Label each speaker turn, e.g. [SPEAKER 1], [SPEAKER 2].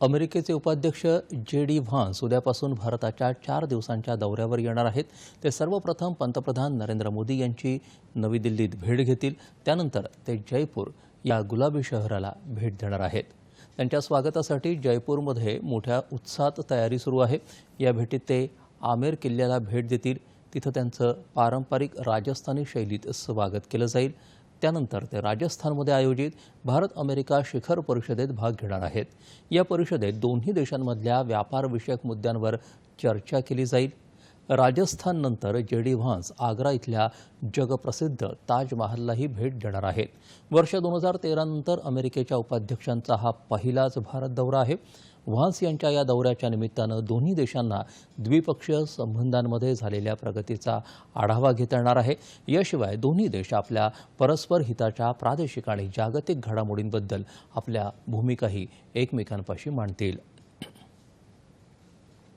[SPEAKER 1] अमेरिकेचे उपाध्यक्ष जे डी व्हान्स उद्यापासून भारताच्या चार दिवसांच्या दौऱ्यावर येणार आहेत. ते सर्वप्रथम पंतप्रधान नरेंद्र मोदी यांची नवी दिल्लीत भेट घेतील. त्यानंतर ते जयपूर या गुलाबी शहराला भेट देणार आहेत. त्यांच्या स्वागतासाठी जयपूरमध्ये मोठ्या उत्साहात तयारी सुरू आहे. या भेटीत ते आमेर किल्ल्याला भेट देतील. तिथं त्यांचं पारंपरिक राजस्थानी शैलीत स्वागत केलं जाईल. त्यानंतर ते राजस्थानमध्ये आयोजित भारत अमेरिका शिखर परिषदेत भाग घेणार आहेत. या परिषदेत दोन्ही देशांमधल्या व्यापारविषयक मुद्द्यांवर चर्चा केली जाईल. राजस्थाननंतर जे डी व्हान्स आग्रा इथल्या जगप्रसिद्ध ताजमहाललाही भेट देणार आहेत. वर्ष दोन हजार तेरानंतर अमेरिकेच्या उपाध्यक्षांचा हा पहिलाच भारत दौरा आहे. व्हान्स यांच्या या दौऱ्याच्या निमित्तानं दोन्ही देशांना द्विपक्षीय संबंधांमध्ये झालेल्या प्रगतीचा आढावा घेता येणार आहे. याशिवाय दोन्ही देश आपल्या परस्पर हिताच्या प्रादेशिक आणि जागतिक घडामोडींबद्दल आपल्या भूमिकाही एकमेकांपाशी मांडतील.